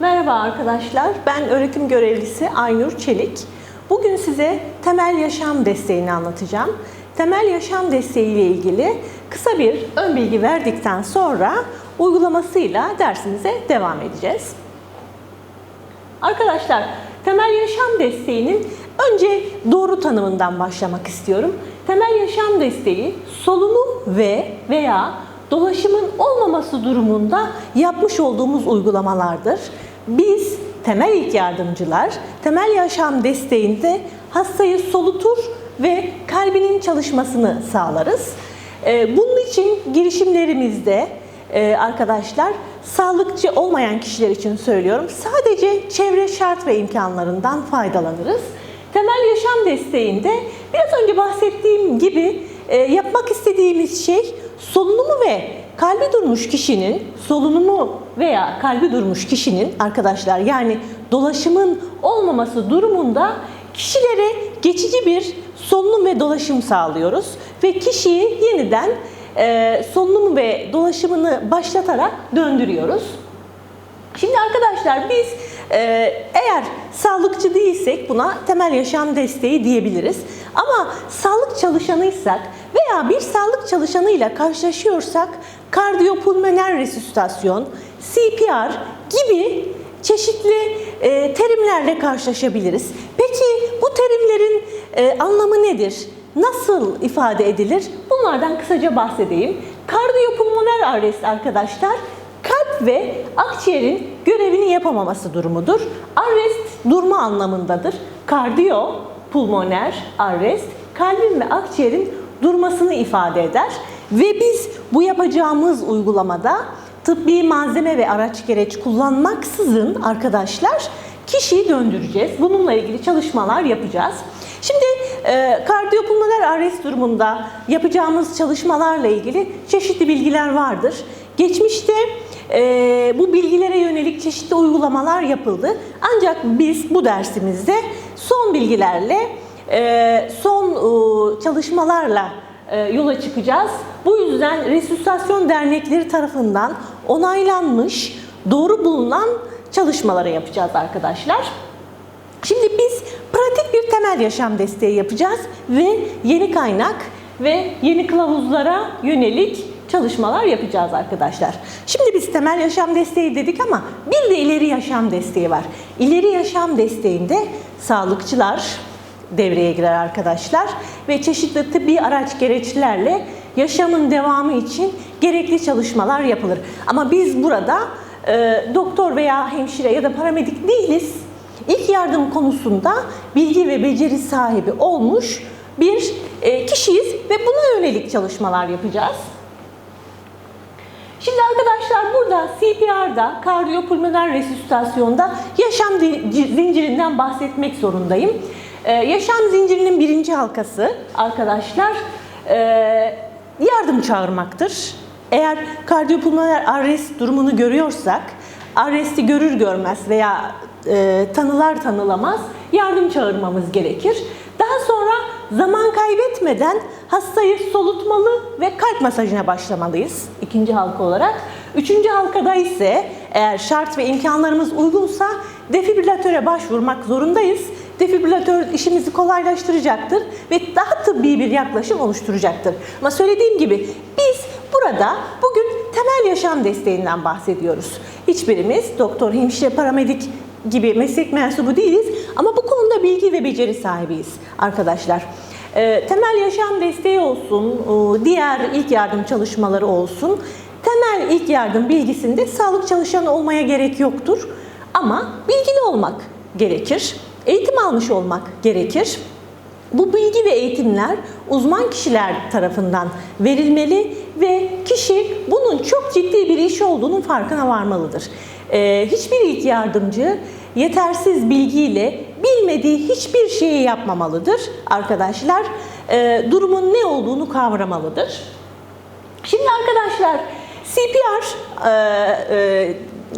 Merhaba arkadaşlar, ben öğretim görevlisi Aynur Çelik. Bugün size temel yaşam desteğini anlatacağım. Temel yaşam desteği ile ilgili kısa bir ön bilgi verdikten sonra uygulamasıyla dersimize devam edeceğiz. Arkadaşlar, temel yaşam desteğinin önce doğru tanımından başlamak istiyorum. Temel yaşam desteği solunum ve veya dolaşımın olmaması durumunda yapmış olduğumuz uygulamalardır. Biz temel ilk yardımcılar temel yaşam desteğinde hastayı solutur ve kalbinin çalışmasını sağlarız. Ee, Bunun için girişimlerimizde e, arkadaşlar sağlıkçı olmayan kişiler için söylüyorum. Sadece çevre şart ve imkanlarından faydalanırız. Temel yaşam desteğinde biraz önce bahsettiğim gibi e, yapmak istediğimiz şey solunumu ve kalbi durmuş kişinin solunumu veya kalbi durmuş kişinin arkadaşlar yani dolaşımın olmaması durumunda kişilere geçici bir solunum ve dolaşım sağlıyoruz ve kişiyi yeniden e, solunumu ve dolaşımını başlatarak döndürüyoruz. Şimdi arkadaşlar biz e, eğer sağlıkçı değilsek buna temel yaşam desteği diyebiliriz. Ama sağlık çalışanıysak veya bir sağlık çalışanıyla karşılaşıyorsak kardiyopulmoner resüsitasyon, CPR gibi çeşitli e, terimlerle karşılaşabiliriz. Peki bu terimlerin e, anlamı nedir? Nasıl ifade edilir? Bunlardan kısaca bahsedeyim. Kardiyopulmoner arrest arkadaşlar kalp ve akciğerin görevini yapamaması durumudur. Arrest durma anlamındadır. Kardiyo, pulmoner, arrest kalbin ve akciğerin durmasını ifade eder. Ve biz bu yapacağımız uygulamada tıbbi malzeme ve araç gereç kullanmaksızın arkadaşlar kişiyi döndüreceğiz. Bununla ilgili çalışmalar yapacağız. Şimdi e, kardiyopulmoner arrest durumunda yapacağımız çalışmalarla ilgili çeşitli bilgiler vardır. Geçmişte e, bu bilgilere yönelik çeşitli uygulamalar yapıldı. Ancak biz bu dersimizde son bilgilerle, son e, çalışmalarla e, yola çıkacağız. Bu yüzden resüsitasyon dernekleri tarafından onaylanmış, doğru bulunan çalışmaları yapacağız arkadaşlar. Şimdi biz pratik bir temel yaşam desteği yapacağız ve yeni kaynak ve yeni kılavuzlara yönelik çalışmalar yapacağız arkadaşlar. Şimdi biz temel yaşam desteği dedik ama bir de ileri yaşam desteği var. İleri yaşam desteğinde sağlıkçılar devreye girer arkadaşlar ve çeşitli tıbbi araç gereçlerle yaşamın devamı için gerekli çalışmalar yapılır. Ama biz burada e, doktor veya hemşire ya da paramedik değiliz. İlk yardım konusunda bilgi ve beceri sahibi olmuş bir e, kişiyiz ve buna yönelik çalışmalar yapacağız. Şimdi arkadaşlar burada CPR'da, kardiyopulmoner resüsitasyonda yaşam zincirinden bahsetmek zorundayım. Ee, yaşam zincirinin birinci halkası arkadaşlar e, yardım çağırmaktır. Eğer kardiyopulmoner arrest durumunu görüyorsak, arresti görür görmez veya e, tanılar tanılamaz yardım çağırmamız gerekir. Daha sonra zaman kaybetmeden hastayı solutmalı ve kalp masajına başlamalıyız ikinci halka olarak. Üçüncü halkada ise eğer şart ve imkanlarımız uygunsa defibrilatöre başvurmak zorundayız. Defibrilatör işimizi kolaylaştıracaktır ve daha tıbbi bir yaklaşım oluşturacaktır. Ama söylediğim gibi biz burada bugün temel yaşam desteğinden bahsediyoruz. Hiçbirimiz doktor, hemşire, paramedik gibi meslek mensubu değiliz ama bu konuda bilgi ve beceri sahibiyiz arkadaşlar. E, temel yaşam desteği olsun, e, diğer ilk yardım çalışmaları olsun. Temel ilk yardım bilgisinde sağlık çalışanı olmaya gerek yoktur. Ama bilgili olmak gerekir. Eğitim almış olmak gerekir. Bu bilgi ve eğitimler uzman kişiler tarafından verilmeli ve kişi bunun çok ciddi bir iş olduğunun farkına varmalıdır. Ee, hiçbir ilk yardımcı yetersiz bilgiyle bilmediği hiçbir şeyi yapmamalıdır arkadaşlar. Ee, durumun ne olduğunu kavramalıdır. Şimdi arkadaşlar CPR e, e,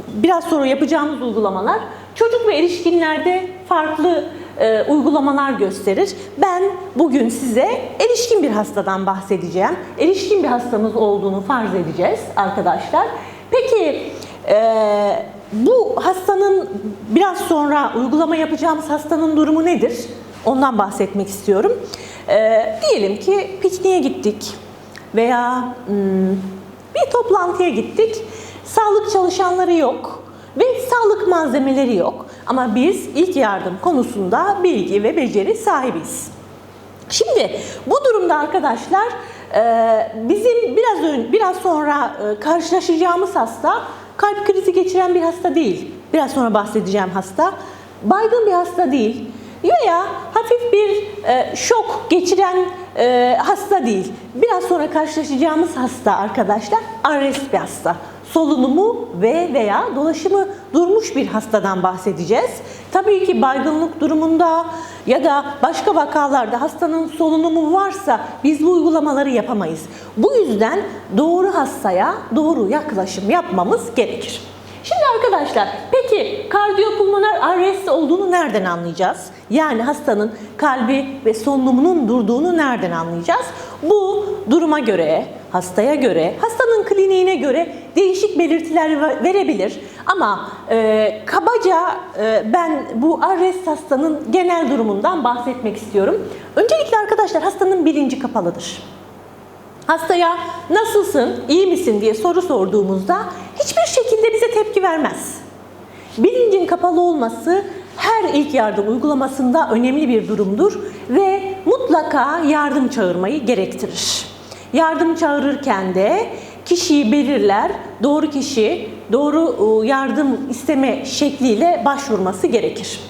biraz sonra yapacağımız uygulamalar çocuk ve erişkinlerde farklı e, uygulamalar gösterir. Ben bugün size erişkin bir hastadan bahsedeceğim. Erişkin bir hastamız olduğunu farz edeceğiz arkadaşlar. Peki e, bu hastanın biraz sonra uygulama yapacağımız hastanın durumu nedir? Ondan bahsetmek istiyorum. Ee, diyelim ki pikniğe gittik veya hmm, bir toplantıya gittik. Sağlık çalışanları yok ve sağlık malzemeleri yok. Ama biz ilk yardım konusunda bilgi ve beceri sahibiz. Şimdi bu durumda arkadaşlar e, bizim biraz biraz sonra e, karşılaşacağımız hasta kalp krizi geçiren bir hasta değil. Biraz sonra bahsedeceğim hasta. Baygın bir hasta değil. Veya hafif bir e, şok geçiren e, hasta değil. Biraz sonra karşılaşacağımız hasta arkadaşlar arrest bir hasta solunumu ve veya dolaşımı durmuş bir hastadan bahsedeceğiz. Tabii ki baygınlık durumunda ya da başka vakalarda hastanın solunumu varsa biz bu uygulamaları yapamayız. Bu yüzden doğru hastaya doğru yaklaşım yapmamız gerekir. Şimdi arkadaşlar peki kardiyopulmoner arrest olduğunu nereden anlayacağız? Yani hastanın kalbi ve solunumunun durduğunu nereden anlayacağız? Bu duruma göre, hastaya göre, hastanın kliniğine göre değişik belirtiler ve- verebilir. Ama e, kabaca e, ben bu arrest hastanın genel durumundan bahsetmek istiyorum. Öncelikle arkadaşlar hastanın bilinci kapalıdır. Hastaya nasılsın, iyi misin diye soru sorduğumuzda hiçbir şekilde bize tepki vermez. Bilincin kapalı olması her ilk yardım uygulamasında önemli bir durumdur ve mutlaka yardım çağırmayı gerektirir. Yardım çağırırken de kişiyi belirler, doğru kişi doğru e, yardım isteme şekliyle başvurması gerekir.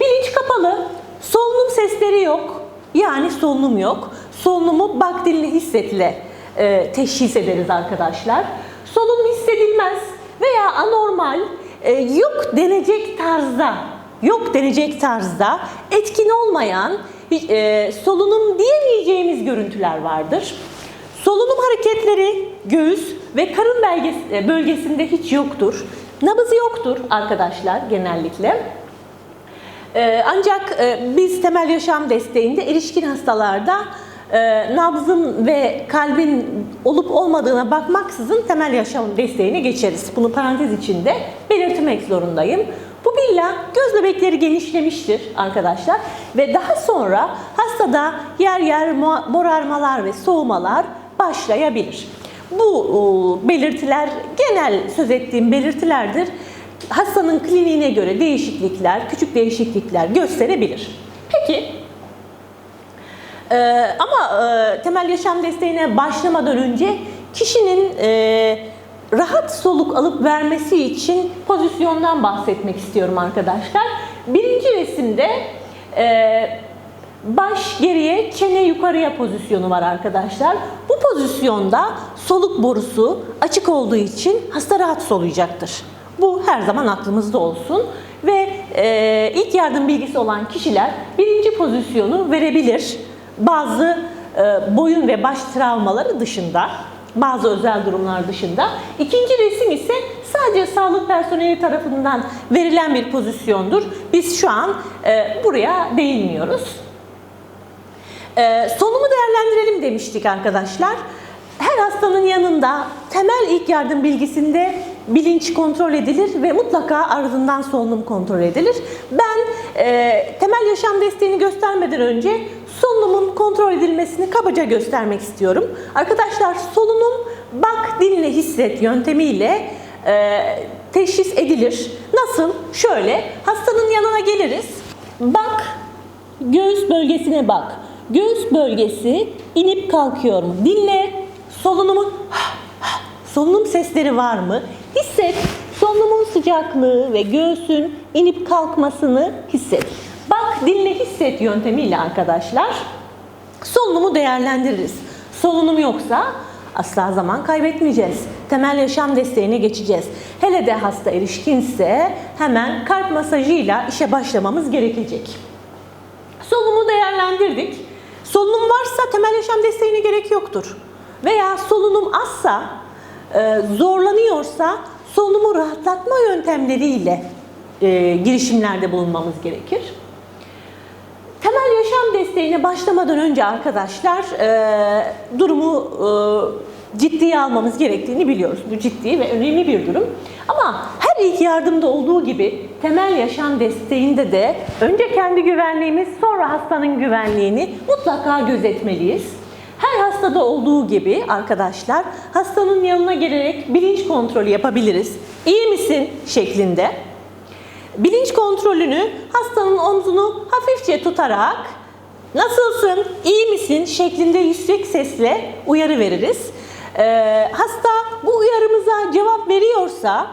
Bilinç kapalı, solunum sesleri yok. Yani solunum yok. Solunumu bak dinle hissetle e, teşhis ederiz arkadaşlar. Solunum hissedilmez veya anormal, e, yok denecek tarzda, yok denecek tarzda etkin olmayan e, solunum diyemeyeceğimiz görüntüler vardır. Solunum hareketleri göğüs ve karın e, bölgesinde hiç yoktur. Nabızı yoktur arkadaşlar genellikle. Ee, ancak e, biz temel yaşam desteğinde erişkin hastalarda e, nabzın ve kalbin olup olmadığına bakmaksızın temel yaşam desteğine geçeriz. Bunu parantez içinde belirtmek zorundayım. Bu billa göz bebekleri genişlemiştir arkadaşlar ve daha sonra hastada yer yer mo- morarmalar ve soğumalar başlayabilir. Bu e, belirtiler genel söz ettiğim belirtilerdir hastanın kliniğine göre değişiklikler, küçük değişiklikler gösterebilir. Peki, e, ama e, temel yaşam desteğine başlamadan önce kişinin e, rahat soluk alıp vermesi için pozisyondan bahsetmek istiyorum arkadaşlar. Birinci resimde e, baş geriye, çene yukarıya pozisyonu var arkadaşlar. Bu pozisyonda soluk borusu açık olduğu için hasta rahat soluyacaktır. Bu her zaman aklımızda olsun ve e, ilk yardım bilgisi olan kişiler birinci pozisyonu verebilir. Bazı e, boyun ve baş travmaları dışında, bazı özel durumlar dışında. İkinci resim ise sadece sağlık personeli tarafından verilen bir pozisyondur. Biz şu an e, buraya değinmiyoruz. Ee, solumu değerlendirelim demiştik arkadaşlar. Her hastanın yanında temel ilk yardım bilgisinde bilinç kontrol edilir ve mutlaka ardından solunum kontrol edilir. Ben e, temel yaşam desteğini göstermeden önce solunumun kontrol edilmesini kabaca göstermek istiyorum. Arkadaşlar solunum bak dinle hisset yöntemiyle e, teşhis edilir. Nasıl? Şöyle hastanın yanına geliriz. Bak Göğüs bölgesine bak. Göğüs bölgesi inip kalkıyor mu? Dinle. Solunumun solunum sesleri var mı? Hisset. Solunumun sıcaklığı ve göğsün inip kalkmasını hisset. Bak, dinle, hisset yöntemiyle arkadaşlar solunumu değerlendiririz. Solunum yoksa asla zaman kaybetmeyeceğiz. Temel yaşam desteğine geçeceğiz. Hele de hasta erişkinse hemen kalp masajıyla işe başlamamız gerekecek. Solunumu değerlendirdik. Solunum varsa temel yaşam desteğine gerek yoktur. Veya solunum azsa, e, zorlanıyorsa solunumu rahatlatma yöntemleriyle e, girişimlerde bulunmamız gerekir. Temel yaşam desteğine başlamadan önce arkadaşlar e, durumu ciddiye almamız gerektiğini biliyoruz. Bu ciddi ve önemli bir durum. Ama her ilk yardımda olduğu gibi temel yaşam desteğinde de önce kendi güvenliğimiz sonra hastanın güvenliğini mutlaka gözetmeliyiz. Her hastada olduğu gibi arkadaşlar hastanın yanına gelerek bilinç kontrolü yapabiliriz. İyi misin şeklinde. Bilinç kontrolünü hastanın omzunu hafifçe tutarak nasılsın, iyi misin şeklinde yüksek sesle uyarı veririz. Ee, hasta bu uyarımıza cevap veriyorsa,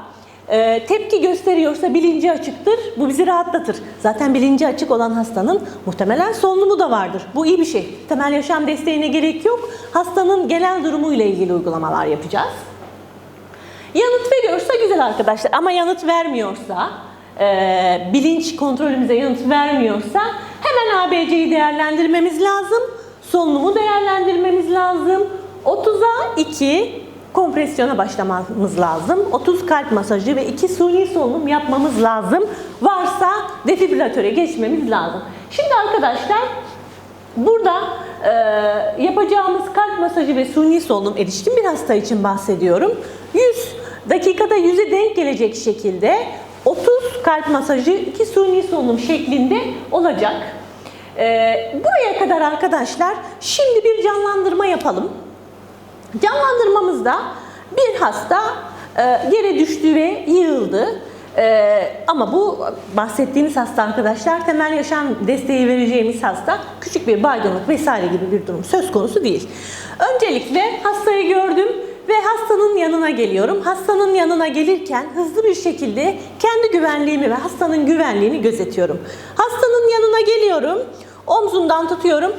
e, tepki gösteriyorsa bilinci açıktır. Bu bizi rahatlatır. Zaten bilinci açık olan hastanın muhtemelen solunumu da vardır. Bu iyi bir şey. Temel yaşam desteğine gerek yok. Hastanın genel durumuyla ilgili uygulamalar yapacağız. Yanıt veriyorsa güzel arkadaşlar ama yanıt vermiyorsa, e, bilinç kontrolümüze yanıt vermiyorsa hemen ABC'yi değerlendirmemiz lazım. Solunumu değerlendirmemiz lazım. 30'a 2 kompresyona başlamamız lazım. 30 kalp masajı ve 2 suni solunum yapmamız lazım. Varsa defibrilatöre geçmemiz lazım. Şimdi arkadaşlar Burada e, yapacağımız kalp masajı ve suni solunum erişkin bir hasta için bahsediyorum. 100 dakikada 100'e denk gelecek şekilde 30 kalp masajı, 2 suni solunum şeklinde olacak. E, buraya kadar arkadaşlar şimdi bir canlandırma yapalım. Canlandırmamızda bir hasta e, yere düştü ve yığıldı. E, ama bu bahsettiğimiz hasta arkadaşlar temel yaşam desteği vereceğimiz hasta küçük bir baygınlık vesaire gibi bir durum söz konusu değil. Öncelikle hastayı gördüm ve hastanın yanına geliyorum. Hastanın yanına gelirken hızlı bir şekilde kendi güvenliğimi ve hastanın güvenliğini gözetiyorum. Hastanın yanına geliyorum. Omzundan tutuyorum.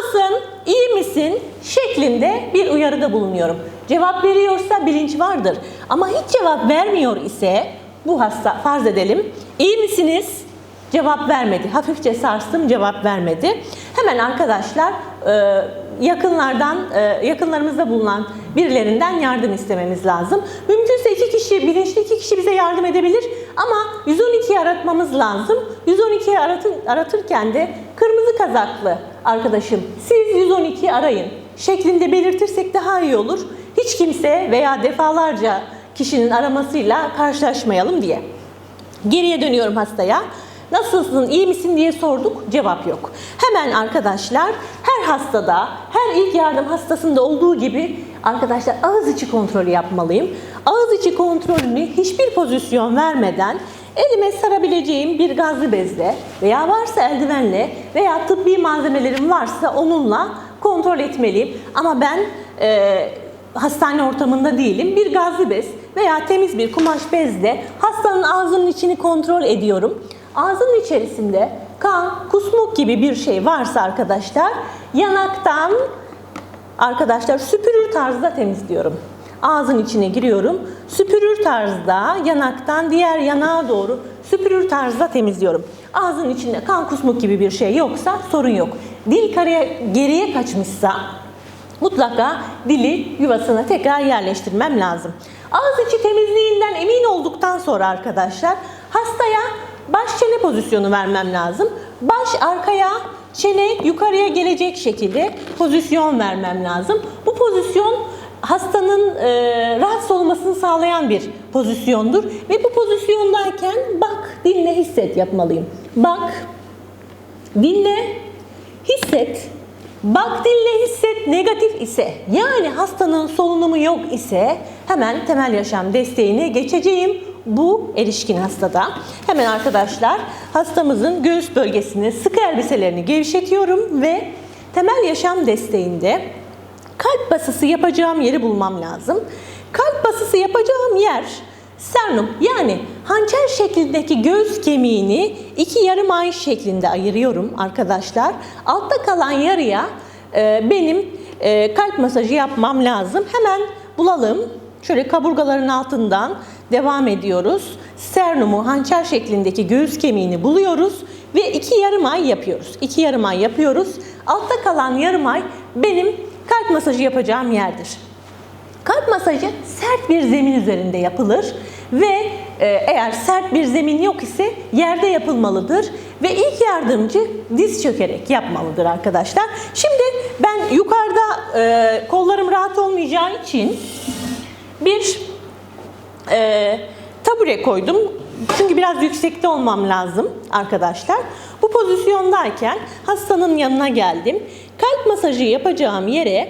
Nasılsın? İyi misin? şeklinde bir uyarıda bulunuyorum. Cevap veriyorsa bilinç vardır. Ama hiç cevap vermiyor ise bu hasta farz edelim. İyi misiniz? Cevap vermedi. Hafifçe sarstım cevap vermedi. Hemen arkadaşlar e, yakınlardan, e, yakınlarımızda bulunan birilerinden yardım istememiz lazım. Mümkünse iki kişi, bilinçli iki kişi bize yardım edebilir ama 112'yi aratmamız lazım. 112'yi aratır, aratırken de kırmızı kazaklı arkadaşım siz 112'yi arayın şeklinde belirtirsek daha iyi olur. Hiç kimse veya defalarca kişinin aramasıyla karşılaşmayalım diye. Geriye dönüyorum hastaya. Nasılsın, iyi misin diye sorduk, cevap yok. Hemen arkadaşlar her hastada, her ilk yardım hastasında olduğu gibi arkadaşlar ağız içi kontrolü yapmalıyım. Ağız içi kontrolünü hiçbir pozisyon vermeden elime sarabileceğim bir gazlı bezle veya varsa eldivenle veya tıbbi malzemelerim varsa onunla kontrol etmeliyim. Ama ben e, hastane ortamında değilim. Bir gazlı bez veya temiz bir kumaş bezle hastanın ağzının içini kontrol ediyorum. Ağzının içerisinde kan, kusmuk gibi bir şey varsa arkadaşlar yanaktan arkadaşlar süpürür tarzda temizliyorum. Ağzın içine giriyorum. Süpürür tarzda yanaktan diğer yanağa doğru süpürür tarzda temizliyorum. Ağzın içinde kan kusmuk gibi bir şey yoksa sorun yok. Dil kareye geriye kaçmışsa mutlaka dili yuvasına tekrar yerleştirmem lazım. Ağız içi temizliğinden emin olduktan sonra arkadaşlar hastaya baş çene pozisyonu vermem lazım. Baş arkaya, çene yukarıya gelecek şekilde pozisyon vermem lazım. Bu pozisyon hastanın e, rahatsız olmasını sağlayan bir pozisyondur ve bu pozisyondayken bak, dinle, hisset yapmalıyım. Bak, dinle, hisset. Bak dinle hisset negatif ise yani hastanın solunumu yok ise hemen temel yaşam desteğine geçeceğim bu erişkin hastada. Hemen arkadaşlar hastamızın göğüs bölgesini sıkı elbiselerini gevşetiyorum ve temel yaşam desteğinde kalp basısı yapacağım yeri bulmam lazım. Kalp basısı yapacağım yer Sternum yani hançer şeklindeki göğüs kemiğini iki yarım ay şeklinde ayırıyorum arkadaşlar. Altta kalan yarıya e, benim e, kalp masajı yapmam lazım. Hemen bulalım. Şöyle kaburgaların altından devam ediyoruz. Sternumu hançer şeklindeki göğüs kemiğini buluyoruz ve iki yarım ay yapıyoruz. İki yarım ay yapıyoruz. Altta kalan yarım ay benim kalp masajı yapacağım yerdir. Kalp masajı sert bir zemin üzerinde yapılır ve e, eğer sert bir zemin yok ise yerde yapılmalıdır ve ilk yardımcı diz çökerek yapmalıdır arkadaşlar. Şimdi ben yukarıda e, kollarım rahat olmayacağı için bir e, tabure koydum. Çünkü biraz yüksekte olmam lazım arkadaşlar. Bu pozisyondayken hastanın yanına geldim. Kalp masajı yapacağım yere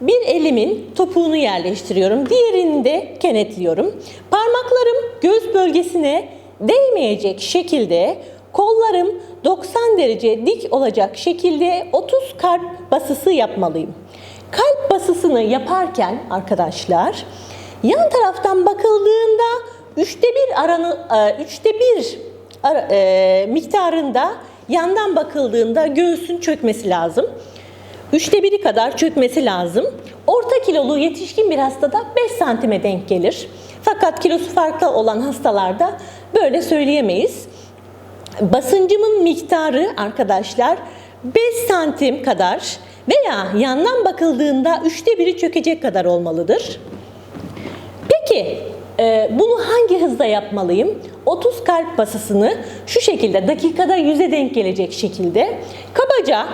bir elimin topuğunu yerleştiriyorum. Diğerini de kenetliyorum. Parmaklarım göz bölgesine değmeyecek şekilde kollarım 90 derece dik olacak şekilde 30 kalp basısı yapmalıyım. Kalp basısını yaparken arkadaşlar yan taraftan bakıldığında üçte bir aranı e, üçte bir e, miktarında yandan bakıldığında göğsün çökmesi lazım. Üçte biri kadar çökmesi lazım. Orta kilolu yetişkin bir hastada 5 santime denk gelir. Fakat kilosu farklı olan hastalarda böyle söyleyemeyiz. Basıncımın miktarı arkadaşlar 5 santim kadar veya yandan bakıldığında üçte biri çökecek kadar olmalıdır. Peki e, bunu hangi hızda yapmalıyım? 30 kalp basısını şu şekilde dakikada 100'e denk gelecek şekilde kabaca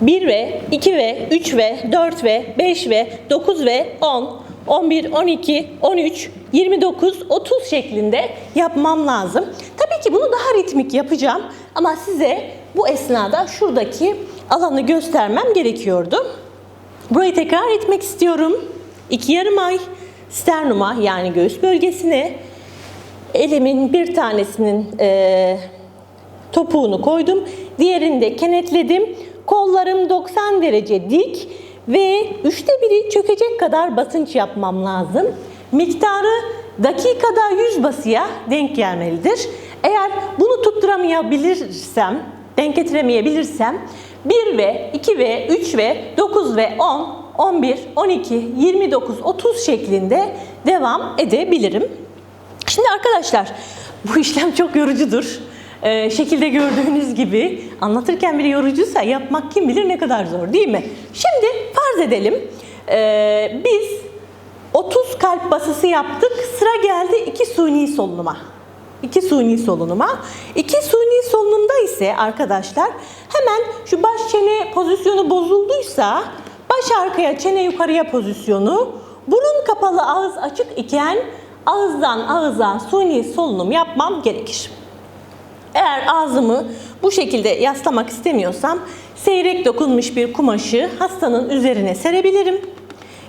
1 ve 2 ve 3 ve 4 ve 5 ve 9 ve 10 11, 12, 13, 29, 30 şeklinde yapmam lazım. Tabii ki bunu daha ritmik yapacağım ama size bu esnada şuradaki alanı göstermem gerekiyordu. Burayı tekrar etmek istiyorum. İki yarım ay sternuma yani göğüs bölgesine elimin bir tanesinin eee, topuğunu koydum. Diğerini de kenetledim. Kollarım 90 derece dik ve üçte biri çökecek kadar basınç yapmam lazım. Miktarı dakikada 100 basıya denk gelmelidir. Eğer bunu tutturamayabilirsem, denk getiremeyebilirsem 1 ve 2 ve 3 ve 9 ve 10, 11, 12, 29, 30 şeklinde devam edebilirim. Şimdi arkadaşlar bu işlem çok yorucudur. Ee, şekilde gördüğünüz gibi anlatırken bile yorucuysa yapmak kim bilir ne kadar zor değil mi? Şimdi farz edelim ee, biz 30 kalp basısı yaptık sıra geldi iki suni solunuma. İki suni solunuma. İki suni solunumda ise arkadaşlar hemen şu baş çene pozisyonu bozulduysa baş arkaya çene yukarıya pozisyonu burun kapalı ağız açık iken ağızdan ağıza suni solunum yapmam gerekir. Eğer ağzımı bu şekilde yaslamak istemiyorsam seyrek dokunmuş bir kumaşı hastanın üzerine serebilirim.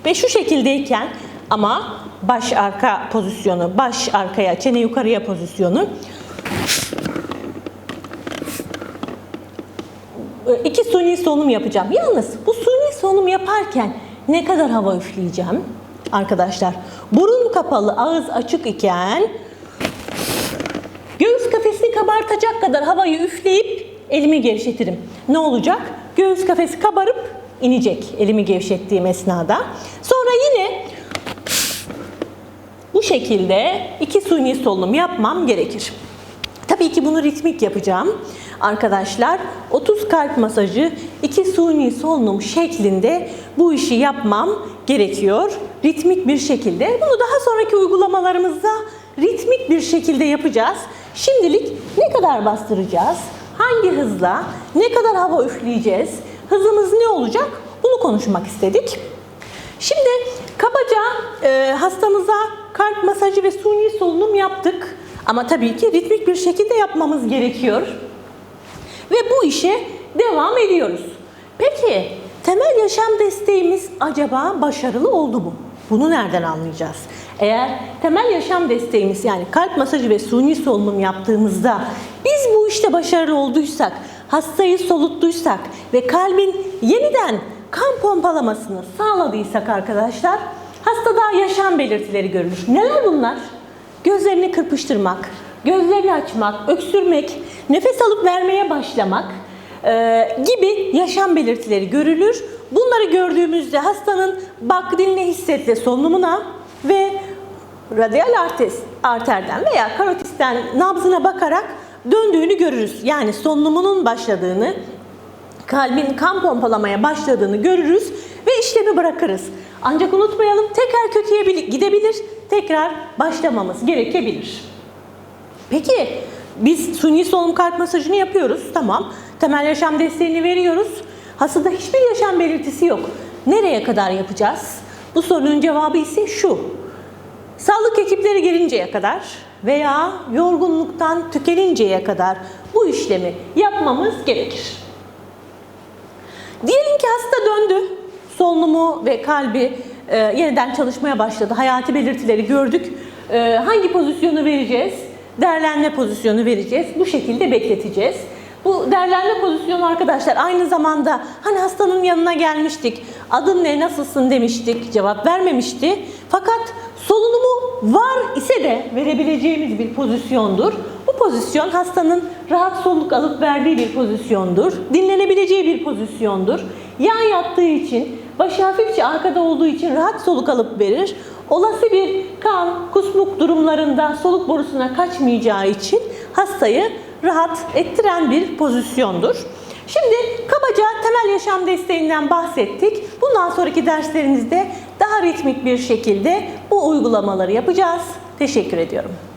Ve şu şekildeyken ama baş arka pozisyonu, baş arkaya, çene yukarıya pozisyonu iki suni solunum yapacağım. Yalnız bu suni solunum yaparken ne kadar hava üfleyeceğim? Arkadaşlar burun kapalı ağız açık iken Göğüs kafesini kabartacak kadar havayı üfleyip elimi gevşetirim. Ne olacak? Göğüs kafesi kabarıp inecek elimi gevşettiğim esnada. Sonra yine bu şekilde iki suni solunum yapmam gerekir. Tabii ki bunu ritmik yapacağım. Arkadaşlar 30 kalp masajı 2 suni solunum şeklinde bu işi yapmam gerekiyor. Ritmik bir şekilde. Bunu daha sonraki uygulamalarımızda ritmik bir şekilde yapacağız. Şimdilik ne kadar bastıracağız? Hangi hızla? Ne kadar hava üfleyeceğiz? Hızımız ne olacak? Bunu konuşmak istedik. Şimdi kabaca e, hastamıza kalp masajı ve suni solunum yaptık. Ama tabii ki ritmik bir şekilde yapmamız gerekiyor. Ve bu işe devam ediyoruz. Peki temel yaşam desteğimiz acaba başarılı oldu mu? Bunu nereden anlayacağız? Eğer temel yaşam desteğimiz yani kalp masajı ve suni solunum yaptığımızda biz bu işte başarılı olduysak, hastayı soluttuysak ve kalbin yeniden kan pompalamasını sağladıysak arkadaşlar hastada yaşam belirtileri görülür. Neler bunlar? Gözlerini kırpıştırmak, gözlerini açmak, öksürmek, nefes alıp vermeye başlamak e, gibi yaşam belirtileri görülür. Bunları gördüğümüzde hastanın bak dinle hissetle solunumuna ve radyal artes, arterden veya karotisten nabzına bakarak döndüğünü görürüz. Yani solunumunun başladığını, kalbin kan pompalamaya başladığını görürüz ve işlemi bırakırız. Ancak unutmayalım tekrar kötüye bili- gidebilir, tekrar başlamamız gerekebilir. Peki biz suni solunum kalp masajını yapıyoruz. Tamam. Temel yaşam desteğini veriyoruz. Hastada hiçbir yaşam belirtisi yok. Nereye kadar yapacağız? Bu sorunun cevabı ise şu. Sağlık ekipleri gelinceye kadar veya yorgunluktan tükeninceye kadar bu işlemi yapmamız gerekir. Diyelim ki hasta döndü. Solunumu ve kalbi e, yeniden çalışmaya başladı. Hayati belirtileri gördük. E, hangi pozisyonu vereceğiz? Derlenme pozisyonu vereceğiz. Bu şekilde bekleteceğiz. Bu derlenme pozisyonu arkadaşlar aynı zamanda hani hastanın yanına gelmiştik. Adın ne, nasılsın demiştik. Cevap vermemişti. Fakat solunumu var ise de verebileceğimiz bir pozisyondur. Bu pozisyon hastanın rahat soluk alıp verdiği bir pozisyondur. Dinlenebileceği bir pozisyondur. Yan yattığı için, başı hafifçe arkada olduğu için rahat soluk alıp verir. Olası bir kan, kusmuk durumlarında soluk borusuna kaçmayacağı için hastayı rahat ettiren bir pozisyondur. Şimdi kabaca temel yaşam desteğinden bahsettik. Bundan sonraki derslerimizde daha ritmik bir şekilde bu uygulamaları yapacağız. Teşekkür ediyorum.